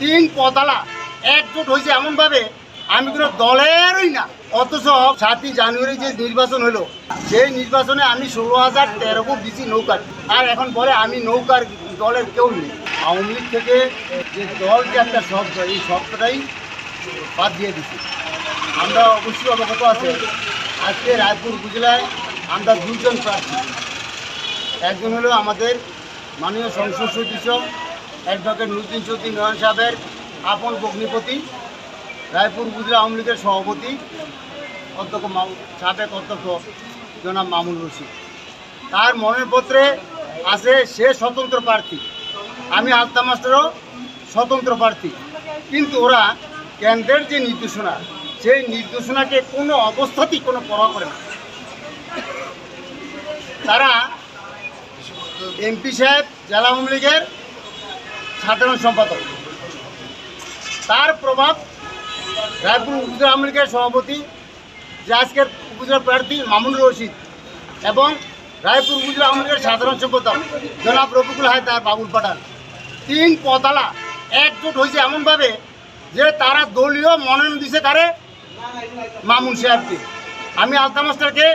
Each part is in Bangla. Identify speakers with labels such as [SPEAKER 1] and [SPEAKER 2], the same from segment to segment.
[SPEAKER 1] তিন পতালা একজোট হয়েছে এমনভাবে, আমি কোনো দলেরই না। অথচ সাতই জানুয়ারি যে নির্বাচন হলো, সেই নির্বাচনে আমি ষোলো হাজার তেরোকো দিছি নৌকার আর এখন পরে আমি নৌকার দলের কেউ নেই। আওয়ামী লীগ থেকে যে দল যে একটা শব্দ, এই শব্দটাই বাদ দিয়ে দিছি। আমরা অবশ্যই অবগত আছে, আজকে রায়পুর উপজেলায় আমরা দুজন প্রার্থী। একজন হলো আমাদের মাননীয় সংসদ সদস্য অ্যাডভোকেট নুরুদ্দিন চৌধুরী নয়ন সাহেবের আপন ভগ্নিপতি, রায়পুর গুজরা আওয়ামী লীগের সভাপতি, অধ্যক্ষ সাবেক অধ্যক্ষ জনাব মামুন রশিদ। তার মনের পত্রে আছে সে স্বতন্ত্র প্রার্থী। আমি আলতা মাস্টারও স্বতন্ত্র প্রার্থী। কিন্তু ওরা কেন্দ্রের যে নির্দেশনা, সেই নির্দেশনাকে কোনো অবস্থাতেই কোনো পরোয়া করে না। তারা এমপি সাহেব, জেলা আওয়ামী লীগের সাধারণ সম্পাদক। তার প্রভাব রায়পুর উপজেলা আওয়ামী লীগের সভাপতি, যে আজকের উপজেলা প্রার্থী মামুনুর রশিদ এবং রায়পুর উপজেলা আওয়ামী লীগের সাধারণ সম্পাদক জনাব রফিকুল হায়দার বাবুল পাঠান। তিন পতালা একজোট হয়েছে এমনভাবে যে তারা দলীয় মনোনয়ন দিছে কারে? মামুন সাহেবকে। আমি আলতা মাস্টারকে,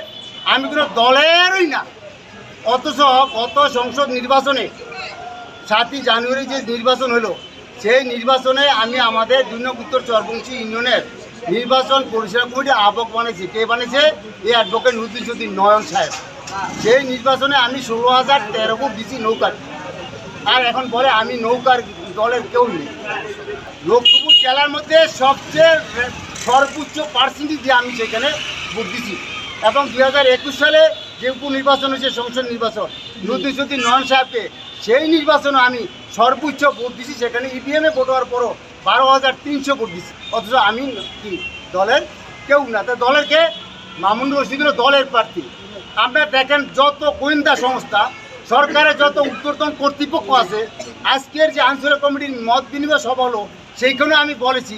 [SPEAKER 1] আমি কোনো দলেরই না, অথচ গত সংসদ নির্বাচনে সাতই জানুয়ারি যে নির্বাচন হলো, সেই নির্বাচনে আমি আমাদের দুই উত্তর চরবংশী ইউনিয়নের নির্বাচন পরিচালনা কমিটি আহ্বক বানিয়েছি। কে বানিয়েছে? এই অ্যাডভোকেট নুরুদ্দিন চৌধুরী নয়ন সাহেব। সেই নির্বাচনে আমি ষোলো হাজার তেরোকো দিছি নৌকার আর এখন পরে আমি নৌকার দলের কেউ নেই। লোকসভা জেলার মধ্যে সবচেয়ে সর্বোচ্চ পার্সেন্টেজ দিয়ে আমি সেখানে ভোট দিছি। এবং দু হাজার একুশ সালে যে উপনির্বাচন হয়েছে, সংসদ নির্বাচন সতী নয়ন সাহেবকে সেই নির্বাচনে আমি সর্বোচ্চ ভোট দিছি, সেখানে ইভিএমে ভোট হওয়ার পরও বারো হাজার তিনশো ভোট দিছি। অথচ আমি কি, দলের কেউ না। তা দলের কে? মামুন রশিদ হলো দলের প্রার্থী। আপনারা দেখেন যত গোয়েন্দা সংস্থা, সরকারের যত উত্তরতন কর্তৃপক্ষ আছে, আজকের যে আঞ্চলিক কমিটির মত বিনিময় সভা হলো সেইখানে আমি বলেছি,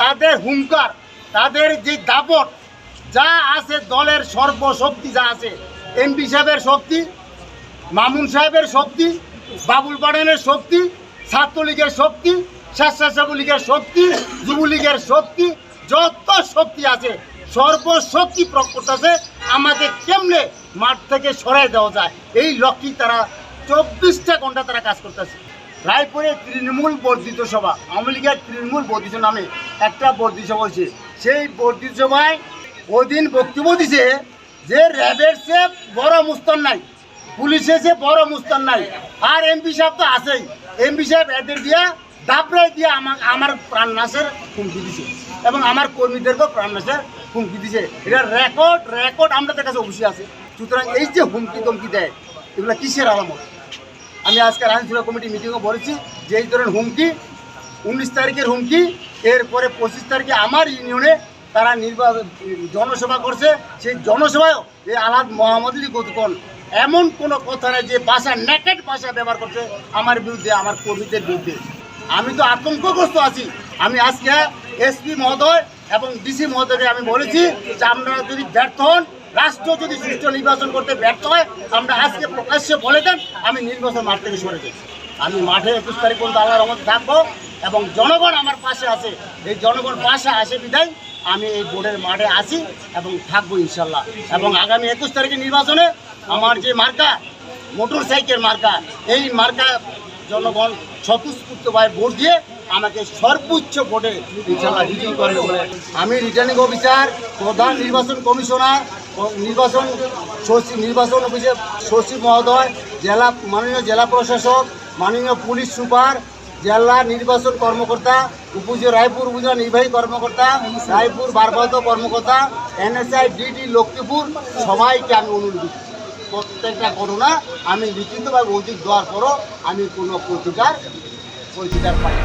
[SPEAKER 1] তাদের হুঙ্কার, তাদের যে দাপট, যা আছে দলের সর্বশক্তি যা আছে, এমপি সাহেবের শক্তি, মামুন সাহেবের শক্তি বাবুল পাঠানের শক্তি, ছাত্রলীগের শক্তি স্বেচ্ছাসেবক লীগের শক্তি, যুবলীগের শক্তি, যত শক্তি আছে, সর্বশক্তি প্রয়োগ করতেছে আমাকে কেমনে মাঠ থেকে সরাই দেওয়া যায়? এই লক্ষ্যেই তারা চব্বিশটা ঘণ্টা তারা কাজ করতেছে। রায়পুরে তৃণমূল বর্ধিত সভা, আওয়ামী লীগের তৃণমূল বর্ধিত নামে একটা বর্ধিত সভা হয়েছে। সেই বর্ধিত সভায় ওদিন বক্তব্য দিছে যে র্যাবের সে বড় মুস্তান নাই। পুলিশের সে বড় মুস্তান নাই। আর এমপি সাহেব তো আছেই। এমপি সাহেব এদের দিয়া দাবড়াই দিয়ে আমার আমার প্রাণ নাশের হুমকি দিছে। এবং আমার কর্মীদেরকেও প্রাণ নাশের হুমকি দিছে। এটা রেকর্ড রেকর্ড আমাদের কাছে অবশ্যই আছে। সুতরাং এই যে হুমকি ধমকি দেয়, এগুলো কিসের আলামত? আমি আজকে আইনসভা কমিটি মিটিংও বলেছি যে এই ধরনের হুমকি, উনিশ তারিখের হুমকি, এরপরে পঁচিশ তারিখে আমার ইউনিয়নে তারা নির্বাচন জনসভা করছে। সেই জনসভায়ও এই আলাদ মোহাম্মদী গতকল এমন কোনো কথা নেই যে ভাষা নেকেট ভাষা ব্যবহার করছে আমার বিরুদ্ধে, আমার কর্মীদের বিরুদ্ধে। আমি তো আতঙ্কগ্রস্ত আছি। আমি আজকে এসপি মহোদয় এবং ডিসি মহোদয়কে আমি বলেছি যে আপনারা যদি ব্যর্থ হন, রাষ্ট্র যদি সুষ্ঠু নির্বাচন করতে ব্যর্থ হয়, আমরা আজকে প্রকাশ্যে বলে দেন, আমি নির্বাচন মাঠ থেকে সরে যাই। আমি মাঠে একুশ তারিখ পর্যন্ত আল্লাহর রহমতে থাকব এবং জনগণ আমার পাশে আছে। এই জনগণ পাশে আসে বিধায় আমি এই বোর্ডের মাঠে আসি এবং থাকব ইনশাল্লাহ। এবং আগামী একুশ তারিখে নির্বাচনে আমার যে মার্কা মোটর সাইকেল মার্কা, এই মার্কা জনগণ স্বতঃস্ফূর্তভাবে ভোট দিয়ে আমাকে সর্বোচ্চ ভোটে আমি রিটার্নিং অফিসার প্রধান নির্বাচন কমিশনার, নির্বাচন সচিব, নির্বাচন অফিসের সচিব মহোদয়, জেলা, মাননীয় জেলা প্রশাসক, মাননীয় পুলিশ সুপার, জেলা নির্বাচন কর্মকর্তা, উপজেলা রায়পুর উপজেলা নির্বাহী কর্মকর্তা, রায়পুর বারবাদ কর্মকর্তা, এনএসআই, ডিডি, লক্ষ্মীপুর, সবাইকে আমি অনুরোধ। প্রত্যেকটা ঘটনা আমি লিখিতভাবে অধিক দেওয়ার পরও আমি কোনো প্রতিকার প্রতিকার পাই।